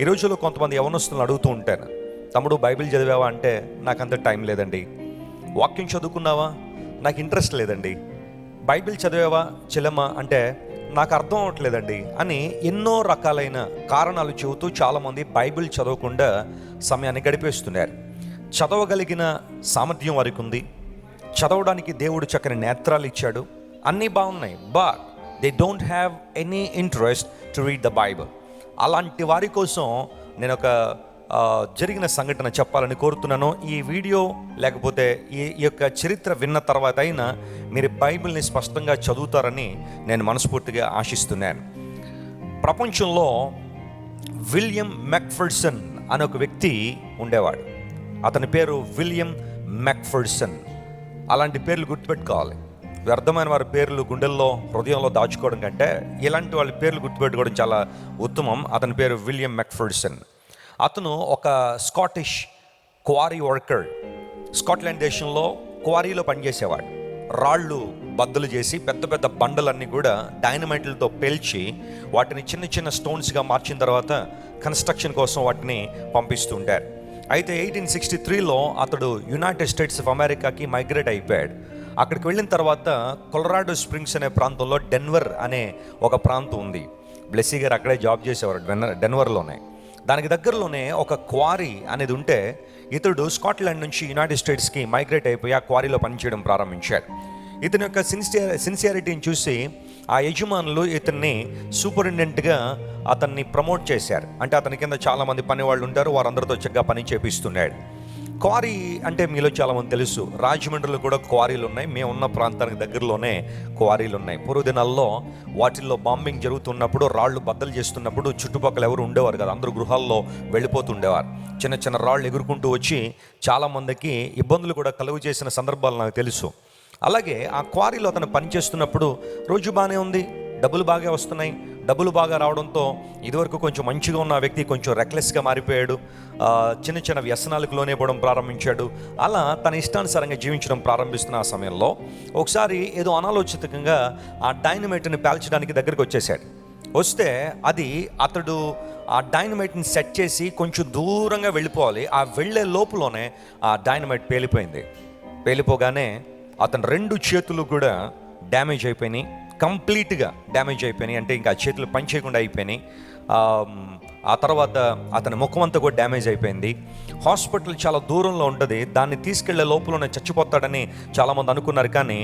ఈ రోజుల్లో కొంతమంది యవనస్తులను అడుగుతూ ఉంటాను తమ్ముడు బైబిల్ చదివావా? అంటే నాకు అంత టైం లేదండి. వాక్యం చదువుకున్నావా? నాకు ఇంట్రెస్ట్ లేదండి. బైబిల్ చదివావా? చెల్లెమ్మ అంటే నాకు అర్థం అవ్వట్లేదండి అని ఎన్నో రకాలైన కారణాలు చెబుతూ చాలామంది బైబిల్ చదవకుండా సమయాన్ని గడిపేస్తున్నారు. చదవగలిగిన సామర్థ్యం వారికి ఉంది. చదవడానికి దేవుడు చక్కని నేత్రాలు ఇచ్చాడు. అన్నీ బాగున్నాయి but they don't have any interest to read the Bible అలాంటి వారి కోసం నేను ఒక జరిగిన సంఘటన చెప్పాలని కోరుతున్నాను. ఈ వీడియో లేకపోతే ఈ ఈ యొక్క చరిత్ర విన్న తర్వాత అయినా మీరు బైబిల్ని స్పష్టంగా చదువుతారని నేను మనస్ఫూర్తిగా ఆశిస్తున్నాను. ప్రపంచంలో విలియం మెక్ఫర్సన్ అనే ఒక వ్యక్తి ఉండేవాడు. అతని పేరు విలియం మెక్ఫర్సన్ అలాంటి పేర్లు గుర్తుపెట్టుకోవాలి. వ్యర్థమైన వారి పేర్లు గుండెల్లో హృదయంలో దాచుకోవడం కంటే ఇలాంటి వాళ్ళ పేర్లు గుర్తుపెట్టుకోవడం చాలా ఉత్తమం. అతని పేరు విలియం మెక్ఫర్సన్ అతను ఒక స్కాటిష్ క్వారీ వర్కర్. స్కాట్లాండ్ దేశంలో క్వారీలో పనిచేసేవాడు. రాళ్ళు బద్దలు చేసి పెద్ద పెద్ద బండలన్నీ కూడా డైనమైట్లతో పేల్చి వాటిని చిన్న చిన్న స్టోన్స్గా మార్చిన తర్వాత కన్స్ట్రక్షన్ కోసం వాటిని పంపిస్తుంటారు అయితే ఎయిటీన్ సిక్స్టీ త్రీలో అతడు యునైటెడ్ స్టేట్స్ ఆఫ్ అమెరికాకి మైగ్రేట్ అయిపోయాడు. అక్కడికి వెళ్ళిన తర్వాత కొలరాడో స్ప్రింగ్స్ అనే ప్రాంతంలో డెన్వర్ అనే ఒక ప్రాంతం ఉంది. బ్లెస్సీ గారు అక్కడే జాబ్ చేసేవారు డెన్వర్ డెన్వర్లోనే. దానికి దగ్గరలోనే ఒక క్వారీ అనేది ఉంటే ఇతడు స్కాట్లాండ్ నుంచి యునైటెడ్ స్టేట్స్కి మైగ్రేట్ అయిపోయి ఆ క్వారీలో పనిచేయడం ప్రారంభించాడు ఇతని యొక్క సిన్సియర్ సిన్సియారిటీని చూసి ఆ యజమానులు ఇతన్ని సూపరింటెండెంట్గా అతన్ని ప్రమోట్ చేశారు. అంటే అతని కింద చాలామంది పని వాళ్ళు ఉంటారు వారందరితో చక్కగా పని చేపిస్తున్నాడు. క్వారీ అంటే మీలో చాలామంది తెలుసు. రాజమండ్రిలో కూడా క్వారీలు ఉన్నాయి. మేము ఉన్న ప్రాంతానికి దగ్గరలోనే క్వారీలు ఉన్నాయి. పూర్వదినాల్లో వాటిల్లో బాంబింగ్ జరుగుతున్నప్పుడు రాళ్ళు బద్దలు చేస్తున్నప్పుడు చుట్టుపక్కల ఎవరు ఉండేవారు కదా. అందరూ గృహాల్లో వెళ్ళిపోతుండేవారు చిన్న చిన్న రాళ్ళు ఎగురుకుంటూ వచ్చి చాలామందికి ఇబ్బందులు కూడా కలుగు చేసిన సందర్భాలు నాకు తెలుసు. అలాగే ఆ క్వారీలో అతను పనిచేస్తున్నప్పుడు రోజు బాగానే ఉంది. డబ్బులు బాగా వస్తున్నాయి. డబ్బులు బాగా రావడంతో ఇదివరకు కొంచెం మంచిగా ఉన్న వ్యక్తి కొంచెం రెక్లెస్గా మారిపోయాడు. చిన్న చిన్న వ్యసనాలకు లోనేపడం ప్రారంభించాడు. అలా తన ఇష్టానుసారంగా జీవించడం ప్రారంభిస్తున్న ఆ సమయంలో ఒకసారి ఏదో అనాలోచితంగా ఆ డైనమైట్ని పేల్చడానికి దగ్గరికి వచ్చేసాడు వస్తే అది అతడు ఆ డైనమైట్ని సెట్ చేసి కొంచెం దూరంగా వెళ్ళిపోవాలి. ఆ వెళ్ళే లోపలనే ఆ డైనమైట్ పేలిపోయింది. పేలిపోగానే అతను రెండు చేతులు కూడా డ్యామేజ్ అయిపోయినాయి. కంప్లీట్గా డ్యామేజ్ అయిపోయినాయి. అంటే ఇంకా ఆ చేతులు పనిచేయకుండా అయిపోయినాయి. ఆ తర్వాత అతని ముఖం అంతా కూడా డ్యామేజ్ అయిపోయింది. హాస్పిటల్ చాలా దూరంలో ఉంటుంది. దాన్ని తీసుకెళ్ళే లోపలనే చచ్చిపోతాడని చాలామంది అనుకున్నారు కానీ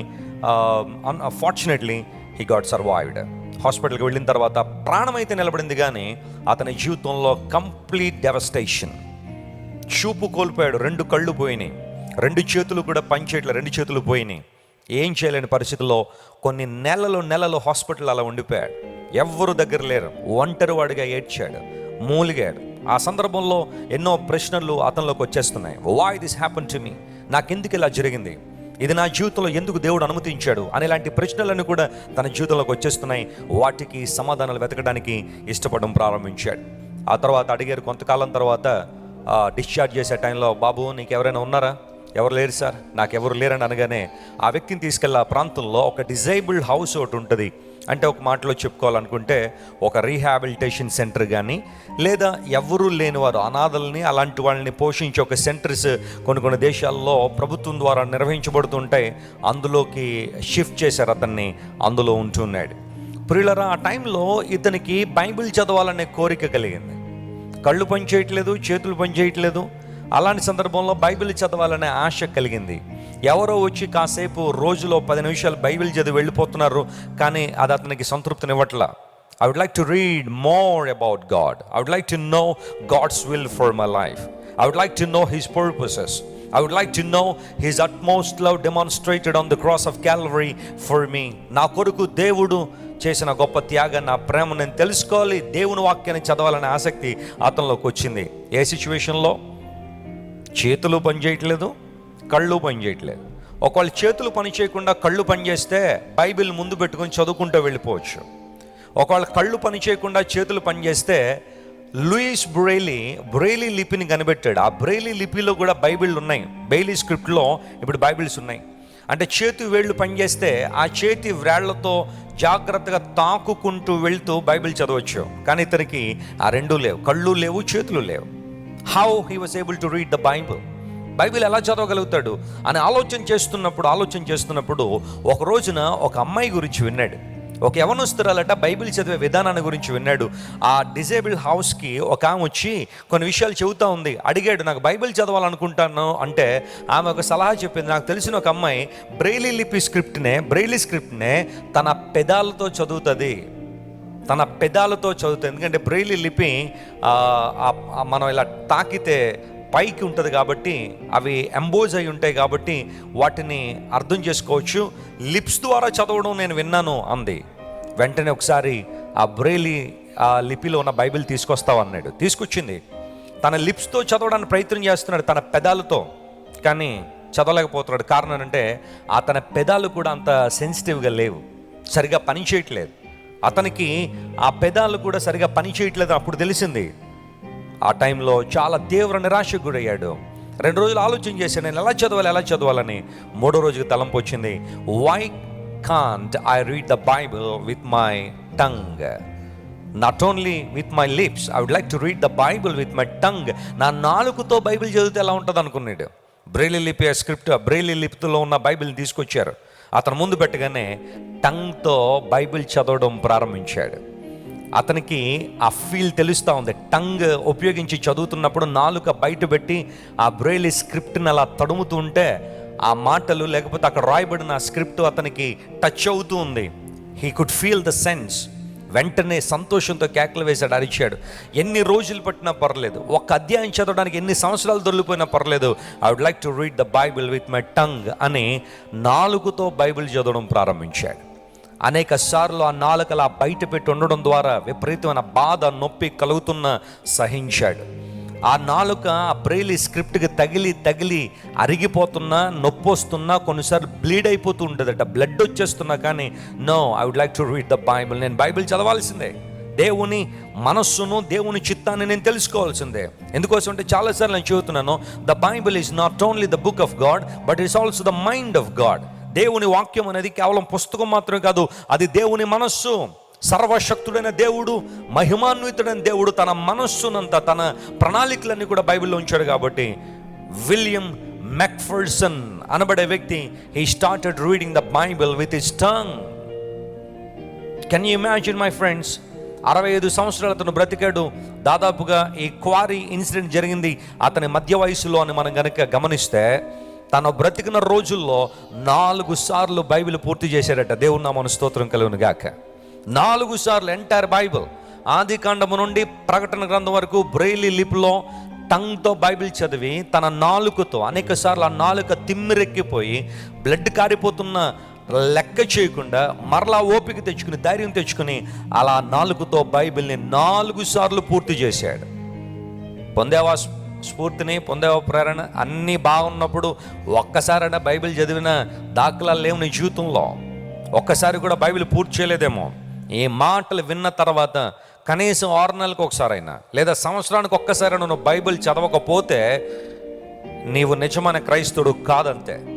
అన్ఫార్చునేట్లీ హీ గాట్ సర్వైవ్డ్ హాస్పిటల్కి వెళ్ళిన తర్వాత ప్రాణం అయితే నిలబడింది కానీ అతని జీవితంలో కంప్లీట్ డెవస్టేషన్. చూపు కోల్పోయాడు. రెండు కళ్ళు పోయినాయి. రెండు చేతులు కూడా పనిచేయట్లేదు రెండు చేతులు పోయినాయి. ఏం చేయలేని పరిస్థితుల్లో కొన్ని నెలలు నెలలు హాస్పిటల్ అలా ఉండిపోయాడు. ఎవ్వరు దగ్గర లేరు. ఒంటరి వాడిగా ఏడ్చాడు. మూలిగాడు. ఆ సందర్భంలో ఎన్నో ప్రశ్నలు అతనిలోకి వచ్చేస్తున్నాయి. వాయ్ దిస్ హ్యాపన్ టు మీ నాకెందుకు ఇలా జరిగింది? ఇది నా జీవితంలో ఎందుకు దేవుడు అనుమతించాడు? అనేలాంటి ప్రశ్నలను కూడా తన జీవితంలోకి వచ్చేస్తున్నాయి. వాటికి సమాధానాలు వెతకడానికి ఇష్టపడడం ప్రారంభించాడు. ఆ తర్వాత అడిగారు కొంతకాలం తర్వాత డిశ్చార్జ్ చేసే టైంలో బాబు నీకు ఎవరైనా ఉన్నారా? ఎవరు లేరు సార్? నాకెవరు లేరని అనగానే ఆ వ్యక్తిని తీసుకెళ్ళి ఆ ప్రాంతంలో ఒక డిజైబుల్డ్ హౌస్ ఒకటి ఉంటుంది. అంటే ఒక మాటలో చెప్పుకోవాలనుకుంటే ఒక రీహాబిలిటేషన్ సెంటర్ కానీ లేదా ఎవరూ లేని వారు అనాథల్ని అలాంటి వాళ్ళని పోషించే ఒక సెంటర్స్ కొన్ని కొన్ని దేశాల్లో ప్రభుత్వం ద్వారా నిర్వహించబడుతుంటాయి అందులోకి షిఫ్ట్ చేశారు అతన్ని. అందులో ఉంటున్నాడు ప్రియులరా ఆ టైంలో ఇతనికి బైబిల్ చదవాలనే కోరిక కలిగింది. కళ్ళు పని చేయట్లేదు చేతులు పని చేయట్లేదు అలాంటి సందర్భంలో బైబిల్ చదవాలనే ఆశ కలిగింది. ఎవరో వచ్చి కాసేపు రోజులో పది నిమిషాలు బైబిల్ చదివి వెళ్ళిపోతున్నారు కానీ అది అతనికి సంతృప్తినివ్వట్లా I would like to read more about God I would like to know God's will for my life I would like to know his purposes I would like to know his utmost love demonstrated on the cross of Calvary for me నా కొరకు దేవుడు చేసిన గొప్ప త్యాగం నా ప్రేమ నేను తెలుసుకోవాలి. దేవుని వాక్యాన్ని చదవాలనే ఆసక్తి అతనిలోకి వచ్చింది. ఏ సిచ్యువేషన్లో చేతులు పని చేయట్లేదు కళ్ళు పని చేయట్లేదు. ఒకవేళ చేతులు పని చేయకుండా కళ్ళు పనిచేస్తే బైబిల్ ముందు పెట్టుకొని చదువుకుంటూ వెళ్ళిపోవచ్చు. ఒకవేళ కళ్ళు పని చేయకుండా చేతులు పనిచేస్తే లూయిస్ బ్రెయిలీ బ్రెయిలీ లిపిని కనిపెట్టాడు. ఆ బ్రెయిలీ లిపిలో కూడా బైబిల్ ఉన్నాయి. బెయిలీ స్క్రిప్ట్లో ఇప్పుడు బైబిల్స్ ఉన్నాయి. అంటే చేతి వేళ్ళు పనిచేస్తే ఆ చేతి వేళ్ళతో జాగ్రత్తగా తాకుకుంటూ వెళ్తూ బైబిల్ చదవచ్చు. కానీ ఇతనికి ఆ రెండూ లేవు. కళ్ళు లేవు చేతులు లేవు. How he was able to read the Bible Bible ఎలా చదవగలుగుతాడు అని ఆలోచన చేస్తున్నప్పుడు ఆలోచన చేస్తున్నప్పుడు ఒక రోజున ఒక అమ్మాయి గురించి విన్నాడు. ఒక యవనస్తురాలట బైబిల్ చదివే విధానాన్ని గురించి విన్నాడు. ఆ డిజేబుల్ హౌస్కి ఒక ఆమె వచ్చి కొన్ని విషయాలు చెబుతా ఉంది. అడిగాడు నాకు బైబిల్ చదవాలనుకుంటాను అంటే ఆమె ఒక సలహా చెప్పింది. నాకు తెలిసిన ఒక అమ్మాయి బ్రెయిలీ లిపి స్క్రిప్ట్నే బ్రెయిలీ స్క్రిప్ట్నే తన పెదాలతో చదువుతుంది. తన పెదాలతో చదువుతుంది. ఎందుకంటే బ్రెయిలీ లిపి మనం ఇలా తాకితే పైకి ఉంటుంది కాబట్టి అవి ఎంబోజ్ అయి ఉంటాయి కాబట్టి వాటిని అర్థం చేసుకోవచ్చు. లిప్స్ ద్వారా చదవడం నేను విన్నాను అంది. వెంటనే ఒకసారి ఆ బ్రెయిలీ ఆ లిపిలో ఉన్న బైబిల్ తీసుకొస్తావు అన్నాడు. తీసుకొచ్చింది. తన లిప్స్తో చదవడానికి ప్రయత్నం చేస్తున్నాడు తన పెదాలతో. కానీ చదవలేకపోతున్నాడు. కారణం అంటే ఆ తన పెదాలు కూడా అంత సెన్సిటివ్గా లేవు. సరిగా పని చేయట్లేదు. అతనికి ఆ పెదాలు కూడా సరిగా పని చేయట్లేదు అప్పుడు తెలిసింది. ఆ టైంలో చాలా తీవ్ర నిరాశకు గురయ్యాడు. రెండు రోజులు ఆలోచన చేశాను నేను ఎలా చదవాలి ఎలా చదవాలని. మూడో రోజుకి తలంపు వచ్చింది. Why can't I read the Bible with my tongue not only with my lips I would like to read the Bible with my tongue నా నాలుగుతో బైబిల్ చదివితే ఎలా ఉంటుంది అనుకున్నాడు బ్రెయిలీ లిపి స్క్రిప్ట్ బ్రెయిలీ లిపిలో ఉన్న బైబిల్ తీసుకొచ్చారు. అతను ముందు పెట్టగానే టంగ్తో బైబిల్ చదవడం ప్రారంభించాడు. అతనికి ఆ ఫీల్ తెలుస్తూ ఉంది. టంగ్ ఉపయోగించి చదువుతున్నప్పుడు నాలుక బయట పెట్టి ఆ బ్రెయిలీ స్క్రిప్ట్ని అలా తడుముతూ ఉంటే ఆ మాటలు లేకపోతే అక్కడ రాయబడిన ఆ స్క్రిప్ట్ అతనికి టచ్ అవుతూ ఉంది. He could feel the sense వెంటనే సంతోషంతో కేకలు వేశాడు అరిచాడు. ఎన్ని రోజులు పట్టినా పర్లేదు. ఒక్క అధ్యాయం చదవడానికి ఎన్ని సంవత్సరాలు దొరికిపోయినా పర్లేదు. I would like to read the Bible with my tongue అని నాలుగుతో బైబిల్ చదవడం ప్రారంభించాడు. అనేక సార్లు ఆ నాలుకలా బయట పెట్టి ఉండడం ద్వారా విపరీతమైన బాధ నొప్పి కలుగుతున్న సహించాడు. ఆ నాలుక ఆ ప్రేలి స్క్రిప్ట్కి తగిలి తగిలి అరిగిపోతున్నా నొప్పి వస్తున్నా కొన్నిసార్లు బ్లీడ్ అయిపోతూ ఉంటుందట. బ్లడ్ వచ్చేస్తున్నా కానీ no I would like to read the Bible. నేను బైబిల్ చదవాల్సిందే. దేవుని మనస్సును దేవుని చిత్తాన్ని నేను తెలుసుకోవాల్సిందే. ఎందుకోసం అంటే చాలాసార్లు నేను చెబుతున్నాను the Bible is not only the book of God but it's also the mind of God. దేవుని వాక్యం అనేది కేవలం పుస్తకం మాత్రమే కాదు అది దేవుని మనస్సు. సర్వశక్తుడైన దేవుడు మహిమాన్వితుడైన దేవుడు తన మనస్సునంత తన ప్రణాళికలన్నీ కూడా బైబిల్లో ఉంచాడు కాబట్టి విలియం మెక్ఫర్సన్ అనబడే వ్యక్తి he started reading the Bible with his tongue can you imagine my friends అరవై ఐదు సంవత్సరాలు అతను బ్రతికాడు. దాదాపుగా ఈ క్వారీ ఇన్సిడెంట్ జరిగింది అతని మధ్య వయసులో అని మనం కనుక గమనిస్తే తను బ్రతికిన రోజుల్లో నాలుగు సార్లు బైబిల్ పూర్తి చేశాడట. నా మన స్తోత్రం కలుగును గాక నాలుగు సార్లు ఎంటైర్ బైబిల్. ఆది కాండము నుండి ప్రకటన గ్రంథం వరకు బ్రెయిలీ లిపిలో టంగ్తో బైబిల్ చదివి తన నాలుకతో అనేక సార్లు ఆ నాలుక తిమ్మిరెక్కిపోయి బ్లడ్ కారిపోతున్న లెక్క చేయకుండా మరలా ఓపిక తెచ్చుకుని ధైర్యం తెచ్చుకుని అలా నాలుగుతో బైబిల్ని నాలుగు సార్లు పూర్తి చేశాడు. పొందేవా స్ఫూర్తిని పొందేవా ప్రేరణ? అన్నీ బాగున్నప్పుడు ఒక్కసారైనా బైబిల్ చదివిన దాఖలాలు లేవు నీ జీవితంలో. ఒక్కసారి కూడా బైబిల్ పూర్తి చేయలేదేమో. ఈ మాటలు విన్న తర్వాత కనీసం ఆరు నెలలకు ఒకసారైనా లేదా సంవత్సరానికి ఒక్కసారైనా నువ్వు బైబిల్ చదవకపోతే నీవు నిజమైన క్రైస్తవుడు కాదంతే.